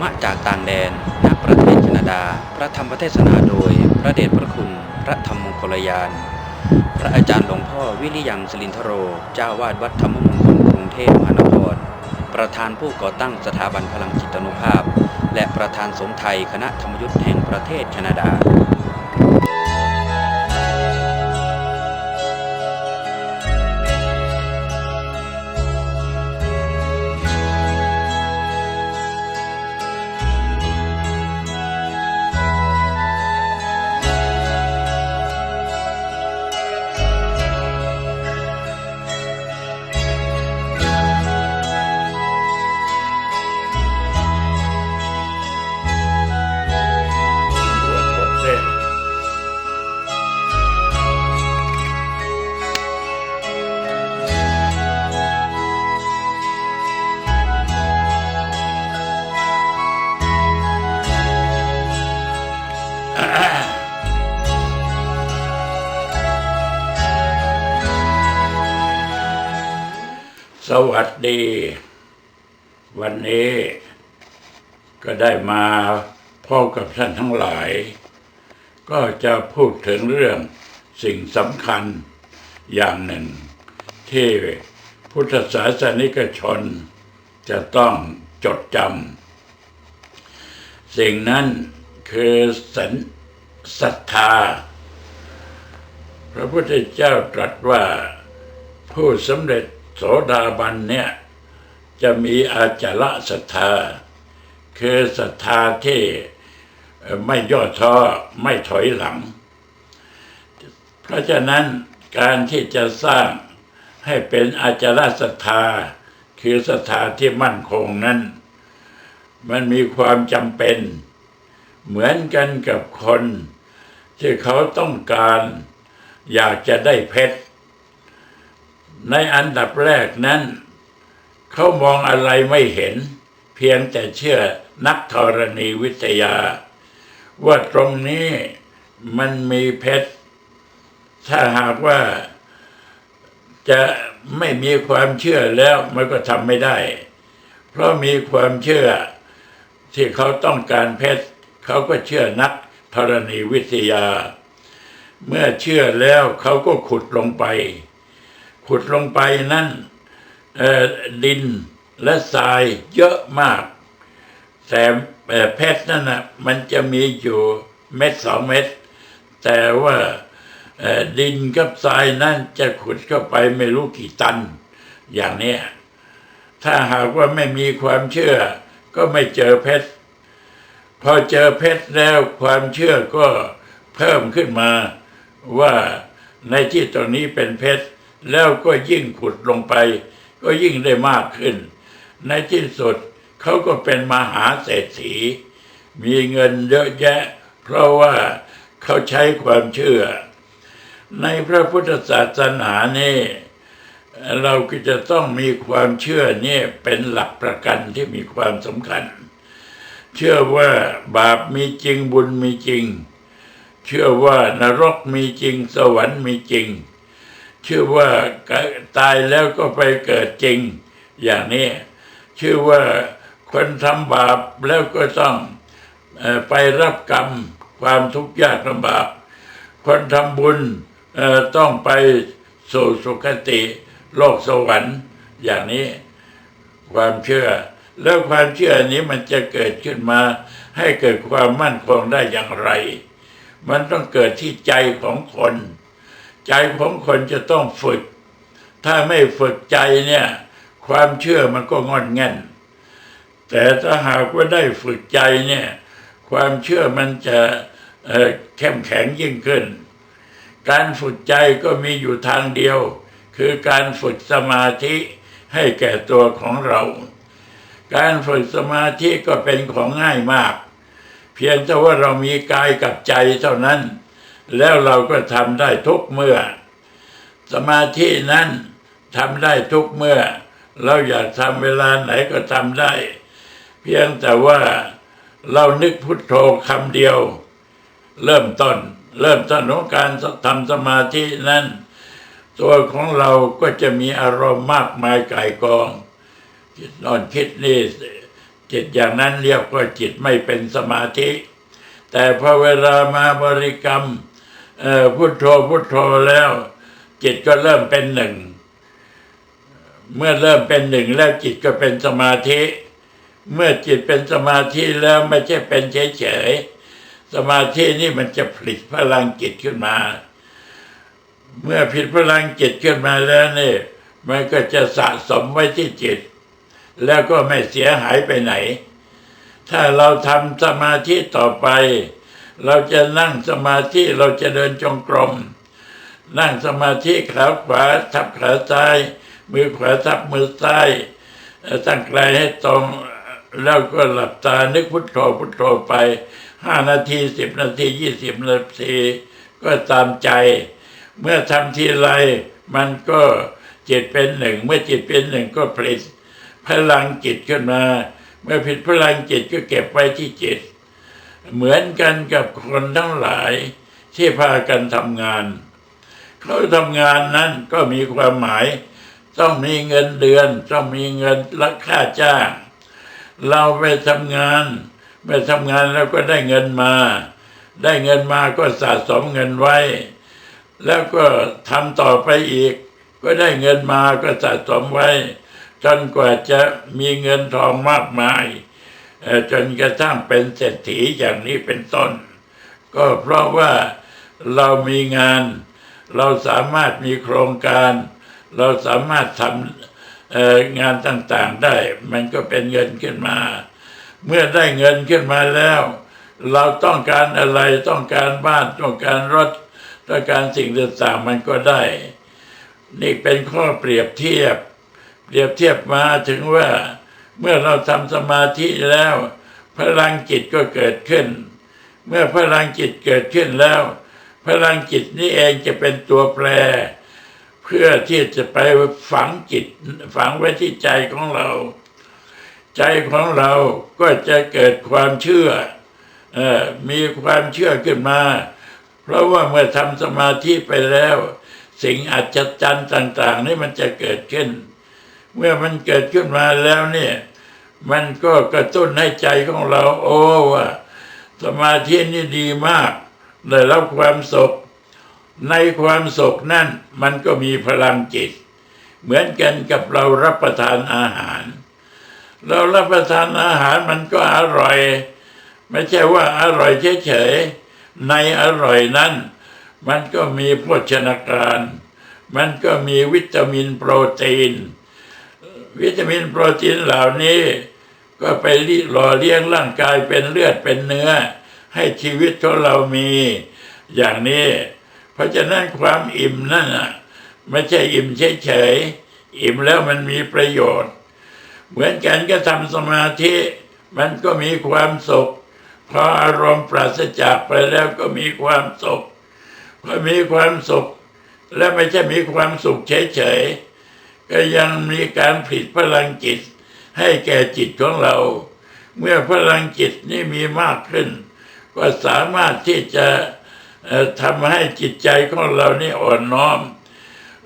มะจากต่างแดนณประเทศแคนาดา พระธรรมเทศนาโดย พระเดชพระคุณ พระธรรมมงคลยาน พระอาจารย์หลวงพ่อวิริยังสลินทโร เจ้าวาดวัดธรรมมงคลกรุงเทพมหานคร ประธานผู้ก่อตั้งสถาบันพลังจิตนุภาพ และประธานสงฆ์ไทยคณะธรรมยุทธ์แห่งประเทศแคนาดา สวัสดี วันนี้ก็ได้มาพบกับท่านทั้งหลาย ก็จะพูดถึงเรื่องสิ่งสำคัญอย่างหนึ่ง ที่พุทธศาสนิกชน จะต้องจดจำสิ่งนั้นคือสันศรัทธา พระพุทธเจ้าตรัสว่าผู้สำเร็จ โสดาบันเนี่ยจะมีอาจาระศรัทธา คือศรัทธาที่ไม่ย่อท้อไม่ถอยหลัง เพราะฉะนั้นการที่จะสร้างให้เป็นอาจาระศรัทธา คือศรัทธาที่มั่นคงนั้น มันมีความจำเป็น เหมือนกันกับคนที่เขาต้องการอยากจะได้เพชร ในอันดับแรกนั้น เขามองอะไรไม่เห็น เพียงแต่เชื่อนักธรณีวิทยา ว่าตรงนี้มันมีเพชร ถ้าหากว่าจะไม่มีความเชื่อแล้วมันก็ทำไม่ได้ เพราะมีความเชื่อที่เขาต้องการเพชร เขาก็เชื่อนักธรณีวิทยา เมื่อเชื่อแล้วเขาก็ขุดลงไป ขุดลงไปนั่นดินและทรายเยอะมาก แต่เพชรนั่นนะมันจะมีอยู่เม็ดสองเม็ดแต่ว่าดินกับทรายนั่นจะขุดเข้าไปไม่รู้กี่ตัน อย่างนี้ถ้าหากว่าไม่มีความเชื่อ ก็ไม่เจอเพชรพอเจอเพชรแล้วความเชื่อก็เพิ่มขึ้นมาว่าในที่ตรงนี้เป็นเพชร แล้วก็ยิ่งขุดลงไป ก็ยิ่งได้มากขึ้น ในที่สุดเขาก็เป็นมหาเศรษฐี มีเงินเยอะแยะ เพราะว่าเขาใช้ความเชื่อ ในพระพุทธศาสนานี่เราก็จะต้องมีความเชื่อนี่เป็นหลักประกันที่มีความสำคัญ เชื่อว่าบาปมีจริงบุญมีจริง เชื่อว่านรกมีจริง สวรรค์มีจริง ชื่อว่าตายแล้วก็ไปเกิดจริง อย่างนี้เชื่อว่าคนทำบาปแล้วก็ต้องไปรับกรรมความทุกข์ยากลำบาก คนทำบุญต้องไปสู่สุคติโลกสวรรค์อย่างนี้ ความเชื่อ แล้วความเชื่อนี้มันจะเกิดขึ้นมา ให้เกิดความมั่นคงได้อย่างไร มันต้องเกิดที่ใจของคน ใจของคนจะต้องฝึก ถ้าไม่ฝึกใจเนี่ย ความเชื่อมันก็งอนแง่น แต่ถ้าหากว่าได้ฝึกใจเนี่ย ความเชื่อมันจะเเข้มแข็งยิ่งขึ้น การฝึกใจก็มีอยู่ทางเดียว คือการฝึกสมาธิให้แก่ตัวของเรา การฝึกสมาธิก็เป็นของง่ายมาก เพียงแต่ว่าเรามีกายกับใจเท่านั้น แล้วเราก็ทำได้ทุกเมื่อ สมาธินั้นทำได้ทุกเมื่อ เราอยากทำเวลาไหนก็ทำได้ เพียงแต่ว่าเรานึกพุทโธคำเดียว เริ่มต้น เริ่มต้นของการทำสมาธินั้น ตัวของเราก็จะมีอารมณ์มากมายก่ายกองคิดโนอนคิดนี่จิตอย่างนั้นเรียกว่าจิตไม่เป็นสมาธิ แต่พอเวลามาบริกรรม เอ่อพุทโธพุทโธแล้ว จิตก็เริ่มเป็นหนึ่ง เมื่อเริ่มเป็นหนึ่งแล้วจิตก็เป็นสมาธิ เมื่อจิตเป็นสมาธิแล้วไม่ใช่เป็นเฉยๆสมาธินี่มันจะผลิตพลังจิตขึ้นมา เมื่อผลิตพลังจิตขึ้นมาแล้วนี่มันก็จะสะสมไว้ที่จิต แล้วก็ไม่เสียหายไปไหน ถ้าเราทำสมาธิต่อไป เราจะนั่งสมาธิเราจะเดินจงกรม นั่งสมาธิขาขวาทับขาซ้าย มือขวาทับมือซ้ายตั้งกายให้ตรงแล้วก็หลับตานึกพุทโธพุทโธไปห้านาทีสิบนาทียี่สิบนาทีก็ตามใจ เมื่อทำทีไรมันก็จิตเป็นหนึ่ง เมื่อจิตเป็นหนึ่งก็ผลิตพลังจิตขึ้นมา เมื่อผลิตพลังจิตก็เก็บไว้ที่จิต เหมือนกันกับคนทั้งหลายที่พากันทำงาน เขาทำงานนั้นก็มีความหมาย ต้องมีเงินเดือน ต้องมีเงินรักค่าจ้าง เราไปทำงานไปทำงานแล้วก็ได้เงินมา ได้เงินมาก็สะสมเงินไว้ แล้วก็ทำต่อไปอีก ก็ได้เงินมาก็สะสมไว้จนกว่าจะมีเงินทองมากมาย จนกระทั่งเป็นเศรษฐีอย่างนี้เป็นต้น ก็เพราะว่าเรามีงาน เราสามารถมีโครงการ เราสามารถทำงานต่างๆได้ มันก็เป็นเงินขึ้นมา เมื่อได้เงินขึ้นมาแล้ว เราต้องการอะไรต้องการบ้านต้องการรถต้องการสิ่งต่างๆมันก็ได้ นี่เป็นข้อเปรียบเทียบ เปรียบเทียบมาถึงว่า เมื่อเราทำสมาธิแล้ว พลังจิตก็เกิดขึ้น เมื่อพลังจิตเกิดขึ้นแล้ว พลังจิตนี่เองจะเป็นตัวแปร เพื่อที่จะไปฝังจิตฝังไว้ที่ใจของเรา ใจของเราก็จะเกิดความเชื่อออมีความเชื่อขึ้นมา เพราะว่าเมื่อทำสมาธิไปแล้ว สิ่งอัศจรรย์ต่าง ๆ นี่มันจะเกิดขึ้น เมื่อมันเกิดขึ้นมาแล้วเนี่ย มันก็กระตุ้นให้ใจของเรา โอ้ว่าสมาธินี่ดีมากได้รับความสุขในความสุขนั่นมันก็มีพลังจิต เหมือนกันกับเรารับประทานอาหาร เรารับประทานอาหารมันก็อร่อย ไม่ใช่ว่าอร่อยเฉยๆในอร่อยนั้น มันก็มีโภชนาการ มันก็มีวิตามินโปรตีน วิตามินโปรตีนเหล่านี้ ก็ไปหล่อเลี้ยงร่างกายเป็นเลือดเป็นเนื้อ ให้ชีวิตของเรามี อย่างนี้ เพราะฉะนั้นความอิ่มนั่นน่ะไม่ใช่อิ่มเฉยๆอิ่มแล้วมันมีประโยชน์ เหมือนกันก็ทำสมาธิมันก็มีความสุขพออารมณ์ปราศจากไปแล้วก็มีความสุขพอมีความสุข และไม่ใช่มีความสุขเฉยๆก็ยังมีการผลิตพลังจิต ให้แก่จิตของเรา เมื่อพลังจิตนี่มีมากขึ้น ก็สามารถที่จะทำให้จิตใจของเรานี่อ่อนน้อม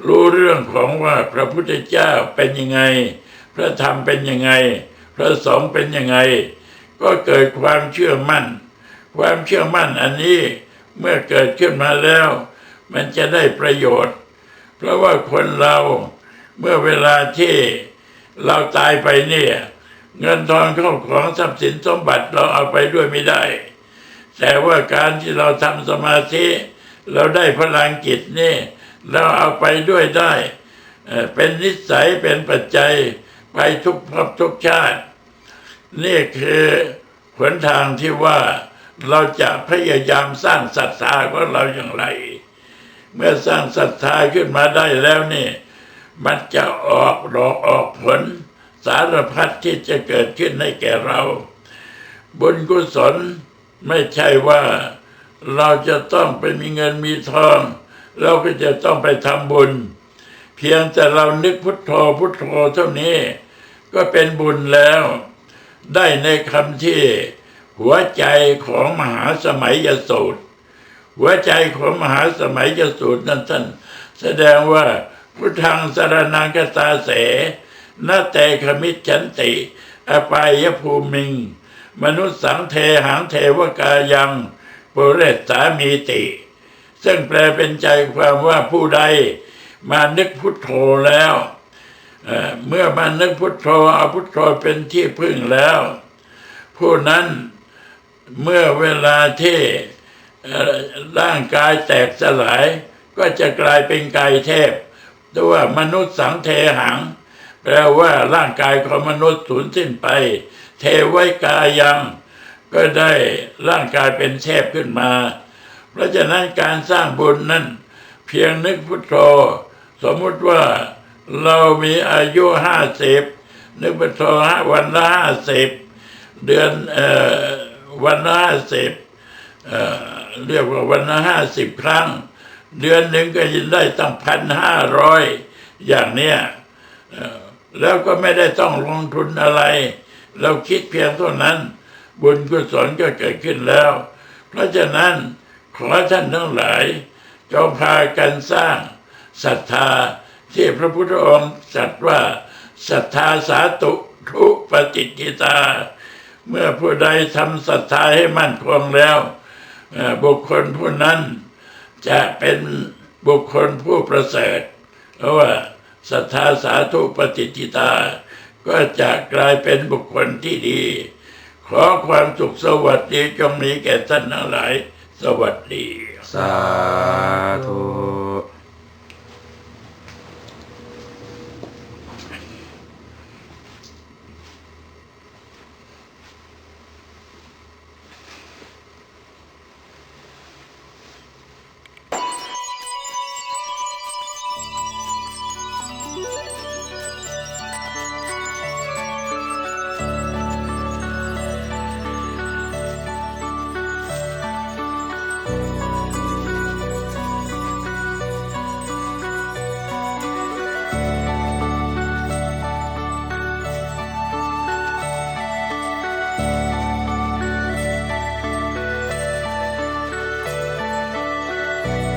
รู้เรื่องของว่าพระพุทธเจ้าเป็นยังไง พระธรรมเป็นยังไง พระสงฆ์เป็นยังไง ก็เกิดความเชื่อมั่น ความเชื่อมั่นอันนี้เมื่อเกิดขึ้นมาแล้ว มันจะได้ประโยชน์ เพราะว่าคนเราเมื่อเวลาที่ เราตายไปเนี่ย เงินทองเข้าของทรัพย์สินสมบัติเราเอาไปด้วยไม่ได้ แต่ว่าการที่เราทำสมาธิเราได้พลังจิตนี่เราเอาไปด้วยได้ เป็นนิสัยเป็นปัจจัยไปทุกภพทุกชาติ นี่คือหนทางที่ว่าเราจะพยายามสร้างศรัทธาของเราอย่างไร เมื่อสร้างศรัทธาขึ้นมาได้แล้วนี่ มันจะออกดอกออกผล สารพัดที่จะเกิดขึ้นให้แก่เรา บุญกุศลไม่ใช่ว่าเราจะต้องไปมีเงินมีทอง เราก็จะต้องไปทำบุญ เพียงแต่เรานึกพุทโธพุทโธเท่านี้ ก็เป็นบุญแล้ว ได้ในคำที่หัวใจของมหาสมัยยสูตร หัวใจของมหาสมัยยสูตรนั้นท่านแสดงว่า พุทธังสารนังกตาเสนาแต่ขมิจฉันติ อปายภูมิง มนุษย์สังเทหังเทวกายังปุเรศสามีติ ซึ่งแปลเป็นใจความว่าผู้ใด มานึกพุทโธแล้วเเมื่อมานึกพุทโธเอาพุทโธเป็นที่พึ่งแล้ว ผู้นั้นเมื่อเวลาที่ร่างกายแตกสลาย ก็จะกลายเป็นกายเทพ ตัวามนุษย์สังเทหัง แปลว่าร่างกายของมนุษย์สูญสิ้นไป เทไว้กายยัง ก็ได้ร่างกายเป็นเทพขึ้นมา เพราะฉะนั้นการสร้างบุญนั้นเพียงนึกพุทโธสมมุติว่าเรามีอายุห้าสิบนึกพุทโธวันละห้าสิบเดือนเอ่อวันละห้าสิบเอ่อเรียกว่าวันละห้าสิบครั้ง เดือนหนึ่งก็ยินได้ตั้งพันห้าร้อยอย่างเนี้ยแล้วก็ไม่ได้ต้องลงทุนอะไร เราคิดเพียงเท่านั้น บุญกุศลก็เกิดขึ้นแล้ว เพราะฉะนั้นขอท่านทั้งหลายจงพากันสร้างศรัทธาที่พระพุทธองค์ตรัสว่าศรัทธาสาตุทุปฏิกิตา เมื่อผู้ใดทำศรัทธาให้มั่นคงแล้ว บุคคลผู้นั้น จะเป็นบุคคลผู้ประเสริฐ เพราะว่าศรัทธาสาธุปฏิจิตา ก็จะกลายเป็นบุคคลที่ดี ขอความสุขสวัสดีจงมีแก่ท่านทั้งหลาย สวัสดี สาธุ Bye.